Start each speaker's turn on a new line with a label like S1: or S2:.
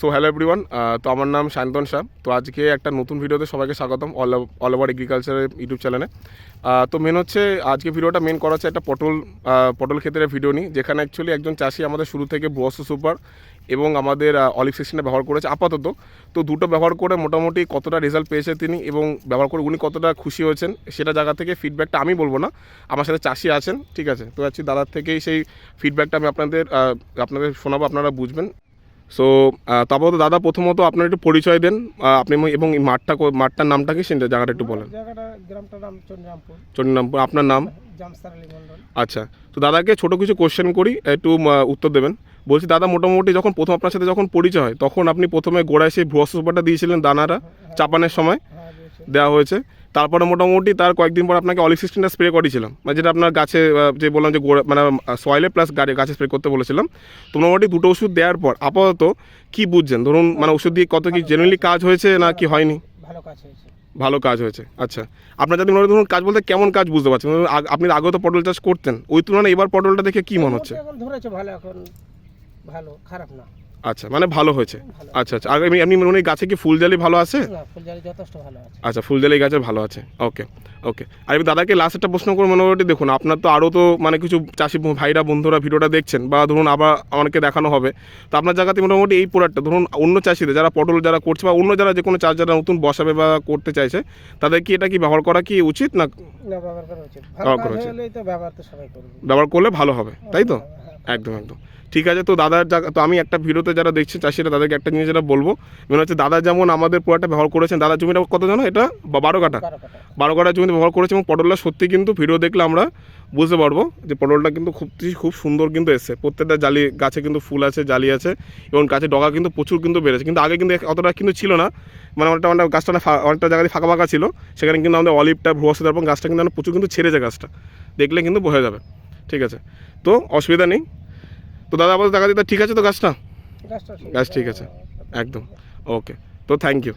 S1: So hello everyone তো আমার নাম শান্তন শাহ। তো আজকে একটা নতুন ভিডিওতে সবাইকে স্বাগতম অল অল ওভার এগ্রিকালচারের ইউটিউব চ্যানেলে তো মেন হচ্ছে, আজকে ভিডিওটা মেন করা হচ্ছে একটা পটল পটল ক্ষেত্রে ভিডিও নিই যেখানে অ্যাকচুয়ালি একজন চাষি আমাদের শুরু থেকে বস সুপার এবং আমাদের অলিভ সিক্সটিনটা ব্যবহার করেছে আপাতত। তো দুটো ব্যবহার করে মোটামুটি কতটা রেজাল্ট পেয়েছে তিনি এবং ব্যবহার করে উনি কতটা খুশি হয়েছেন, সেটা জায়গা থেকে ফিডব্যাকটা আমি বলব না, আমার সাথে চাষি আছেন, ঠিক আছে? তো অ্যাকচুয়ালি দাদার থেকেই সেই ফিডব্যাকটা আমি আপনাদের আপনাদের শোনাবো, আপনারা বুঝবেন। সো তারপর তো দাদা প্রথমত আপনার একটু পরিচয় দেন আপনি এবং- এই মাঠটা মাঠটার নামটা কি সেটা জায়গাটা একটু বলেন। চন্ডীনামপুর আপনার নাম? আচ্ছা তো দাদাকে ছোট কিছু কোশ্চেন করি একটু উত্তর দেবেন। বলছি দাদা মোটামুটি যখন প্রথম আপনার সাথে যখন পরিচয় হয় তখন আপনি প্রথমে গোড়ায় সেই ভুয়া সুপারটা দিয়েছিলেন দানাটা চাপানের সময়?
S2: হ্যাঁ
S1: দেওয়া হয়েছে। তারপরে মোটামুটি তার কয়েকদিন পর আপনাকে অলিভ সিক্সটিনটা স্প্রে করেছিলাম মানে যেটা আপনার গাছে যে বললাম যে গোড়া মানে সয়েলে প্লাস গাড়ি গাছে স্প্রে করতে বলেছিলাম। তো মোটামুটি দুটো ওষুধ দেওয়ার পর আপাতত কি বুঝছেন? ধরুন মানে ওষুধ দিয়ে কত কি জেনুইনলি কাজ হয়েছে না কি হয়নি?
S2: ভালো কাজ হয়েছে।
S1: ভালো কাজ হয়েছে আচ্ছা। আপনার যদি মনে ধরুন কাজ বলতে কেমন কাজ বুঝতে পারছেন? আপনি আগে তো পটল চাষ করতেন ওই তুলনায় এবার পটলটা দেখে কি মনে হচ্ছে?
S2: ধরেছে ভালো এখন ভালো খারাপ না।
S1: আচ্ছা মানে ভালো হয়েছে। আচ্ছা আচ্ছা। আর এমনি এমনি মনে গাছে কি ফুলজালি ভালো আছে?
S2: না ফুলজারি যথেষ্ট ভালো আছে।
S1: আচ্ছা ফুলজালি গাছে ভালো আছে। ওকে ওকে। আর এবার দাদাকে লাস্ট একটা প্রশ্ন করে মোটামুটি দেখুন আপনার তো আরও তো মানে কিছু চাষি ভাইরা বন্ধুরা ভিডিওটা দেখছেন বা ধরুন আবার অনেকে দেখানো হবে। তো আপনার জায়গাতে মোটামুটি এই প্রোডাক্টটা ধরুন অন্য চাষিদের যারা পটল যারা করছে বা অন্য যারা যে কোনো চাষ যারা নতুন বসাবে বা করতে চাইছে তাদের কি এটা কি ব্যবহার করা কি উচিত না
S2: ব্যবহার করা উচিত।
S1: ব্যবহার করলে ভালো হবে তাই তো?
S2: হ্যাঁ,
S1: একদম একদম। ঠিক আছে তো দাদার জায়গা তো আমি একটা ভিডিওতে যারা দেখছে চাষিরা তাদেরকে একটা জিনিস যেটা বলব। মনে হচ্ছে দাদা যেমন আমাদের পুরোটা ব্যবহার করেছেন দাদার জমিটা কত জানো এটা? বা- বারো কাটা
S2: বারো কাটা
S1: জমিতে ব্যবহার করেছে এবং পটলটা সত্যি কিন্তু ভিডিও দেখলে আমরা বুঝতে পারব যে পটলটা কিন্তু খুব খুব সুন্দর কিন্তু এসছে। প্রত্যেকটা জালি গাছে কিন্তু ফুল আছে জালি আছে এবং গাছে ডগা কিন্তু প্রচুর কিন্তু বেড়েছে। কিন্তু আগে কিন্তু অতটা কিন্তু ছিল না। মানে অনেকটা অনেকটা গাছটা অনেকটা জায়গায় ফাঁকা ফাঁকা ছিল। সেখানে কিন্তু আমাদের অলিভটা ভুয়াশে এবং গাছটা কিন্তু প্রচুর কিন্তু ছেড়েছে গাছটা। দেখলে কিন্তু বোঝা যাবে। ঠিক আছে তো অসুবিধা নেই। তো দাদা আপাতত দেখা দিতে ঠিক আছে তো গাছটা?
S2: গাছটা
S1: গাছ ঠিক আছে। একদম। ওকে। তো থ্যাংক ইউ